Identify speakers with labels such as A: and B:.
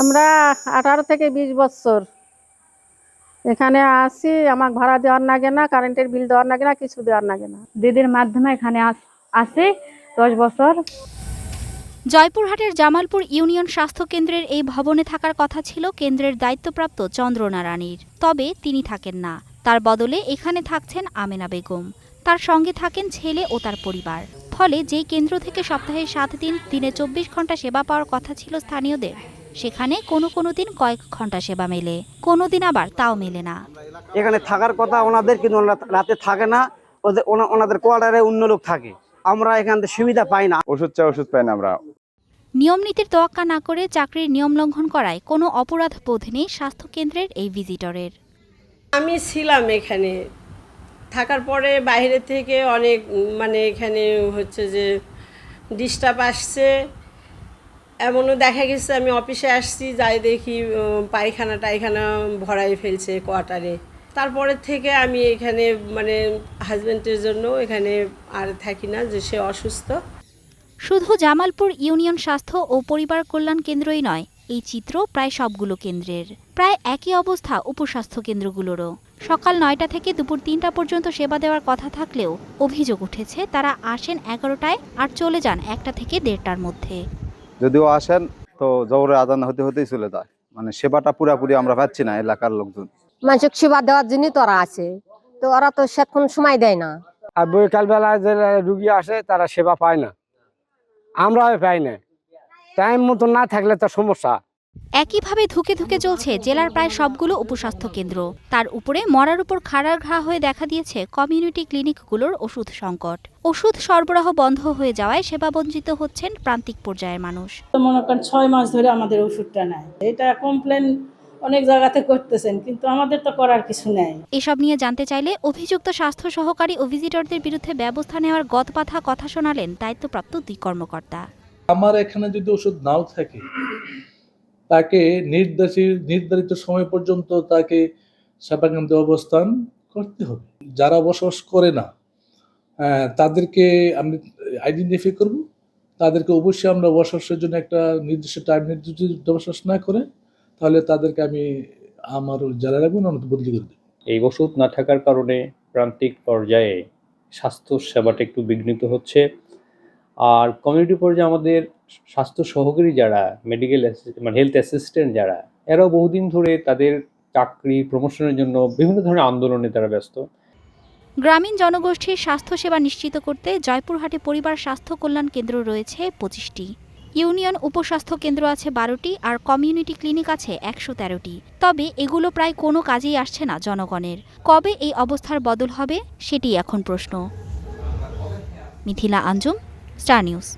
A: আমরা আঠারো থেকে বিশ বছর। এখানে আসি আমার ভাড়া দেওয়ার লাগে না কারেন্টের বিল দেওয়ার লাগে না কিছু দেওয়ার লাগে না।
B: দিদির মাধ্যমে এখানে আস- দশ বছর।
C: জয়পুরহাটের জামালপুর ইউনিয়ন স্বাস্থ্য কেন্দ্রের এই ভবনে থাকার কথা ছিল কেন্দ্রের দায়িত্বপ্রাপ্ত চন্দ্রনা রানীর। তবে তিনি থাকেন না। তার বদলে এখানে থাকছেন আমেনা বেগম। তার সঙ্গে থাকেন ছেলে ও তার পরিবার। ফলে যেই কেন্দ্র থেকে সপ্তাহে সাত দিন দিনে চব্বিশ ঘণ্টা সেবা পাওয়ার কথা ছিল স্থানীয়দের সেখানে কোনো কোনো দিন কয়েক ঘণ্টা সেবা মেলে কোনো দিন আবার তাও মেলে না।
D: এখানে থাকার কথা ওনাদের কিন্তু রাতে থাকে না ওদের ওনাদের কোয়ার্টারে অন্য লোক থাকে। আমরা এখান থেকে সুবিধা পাই না।
E: ওষুধ চা ওষুধ পাই না আমরা।
C: নিয়ম নীতির তোয়াক্কা না করে চাকরির নিয়ম লঙ্ঘন করায় কোনো অপরাধ বোধ নেই স্বাস্থ্যকেন্দ্রের এই ভিজিটরের।
F: আমি ছিলাম এখানে। থাকার পরে বাইরে থেকে অনেক মানে এখানে হচ্ছে যে ডিস্টার্ব আসছে। এমনও দেখা গেছে, আমি অফিসে আসছি, যাই দেখি পায়খানা টাইখানা ভরাই ফেলছে কোয়ার্টারে। তারপরে থেকে আমি এখানে মানে হাজব্যান্ডের জন্য এখানে আর থাকি না যে সে অসুস্থ।
C: শুধু জামালপুর ইউনিয়ন স্বাস্থ্য ও পরিবার কল্যাণ কেন্দ্রই নয়, এই চিত্র প্রায় সবগুলো কেন্দ্রের। প্রায় একই অবস্থা উপস্বাস্থ্য কেন্দ্রগুলোরও। সকাল নয়টা থেকে দুপুর তিনটা পর্যন্ত সেবা দেওয়ার কথা থাকলেও অভিযোগ উঠেছে, তারা আসেন এগারোটায় আর চলে যান একটা থেকে দেড়টার মধ্যে।
E: যদিও আসেন তো জোরে আদান হতে হতেই চলে যায়। মানে সেবাটা পুরাপুরি আমরা পাচ্ছি না এলাকার লোকজন।
G: মানসিক সেবা দেওয়ার জন্য তো ওরা আছে। তো ওরা তো সেক্ষণ সময় দেয় না।
H: আর বৈকাল বেলায় যে রুগী আসে তারা সেবা পায় না। আমরাও পাই না। টাইম মতো না থাকলে তো সমস্যা।
C: একইভাবে ধুকে ধুকে চলছে জেলার প্রায় সবগুলো উপস্বাস্থ্য কেন্দ্র। তার উপরে মরার উপর খাড়ার ঘা হয়ে দেখা দিয়েছে কমিউনিটি ক্লিনিকগুলোর ওষুধ সংকট। ওষুধ সরবরাহ বন্ধ হয়ে যাওয়ায় সেবা বঞ্চিত হচ্ছেন প্রান্তিক পর্যায়ের মানুষ।
I: মনে করেন ছয় মাস ধরে আমাদের ওষুধটা নেয় এটা কমপ্লেন অনেক জায়গাতে করতেছেন কিন্তু আমাদের তো করার কিছু নেই।
C: এসব নিয়ে জানতে চাইলে অভিযুক্ত স্বাস্থ্য সহকারী ও ভিজিটরদের বিরুদ্ধে ব্যবস্থা নেওয়ার গতপাথা কথা শোনালেন দায়িত্বপ্রাপ্ত দুই কর্মকর্তা।
J: আমার এখানে যদি ওষুধ নাও থাকে তাকে নির্দেশিত নির্ধারিত সময় পর্যন্ত তাকে সেবাকেন্দ্রে অবস্থান করতে হবে। যারা বসবাস করে না আহ, তাদেরকে আমি আইডেন্টিফাই করব। তাদেরকে অবশ্যই আমরা বসবাসের জন্য একটা নির্দিষ্ট টাইম নির্দিষ্ট বসবাস না করে তাহলে তাদেরকে আমি আমার যারা রাখবেন অন্য বদলি করে দেবো।
K: এই ওষুধ না থাকার কারণে প্রান্তিক পর্যায়ে স্বাস্থ্য সেবাটা একটু বিঘ্নিত হচ্ছে। আর কমিউনিটি পর্যায়ে আমাদের স্বাস্থ্য সহকারী যারা মেডিকেল মানে হেলথ অ্যাসিস্ট্যান্ট যারা, এরাও বহুদিন ধরে তাদের চাকরি প্রমোশনের জন্য বিভিন্ন ধরনের আন্দোলনে তারা ব্যস্ত।
C: গ্রামীণ জনগোষ্ঠীর স্বাস্থ্যসেবা নিশ্চিত করতে জয়পুরহাটে পরিবার স্বাস্থ্য কল্যাণ কেন্দ্র রয়েছে পঁচিশটি। ইউনিয়ন উপস্বাস্থ্য কেন্দ্র আছে বারোটি আর কমিউনিটি ক্লিনিক আছে একশো তেরোটি। তবে এগুলো প্রায় কোনো কাজেই আসছে না জনগণের। কবে এই অবস্থার বদল হবে, সেটি এখন প্রশ্ন। Mithila Anjum, Star News.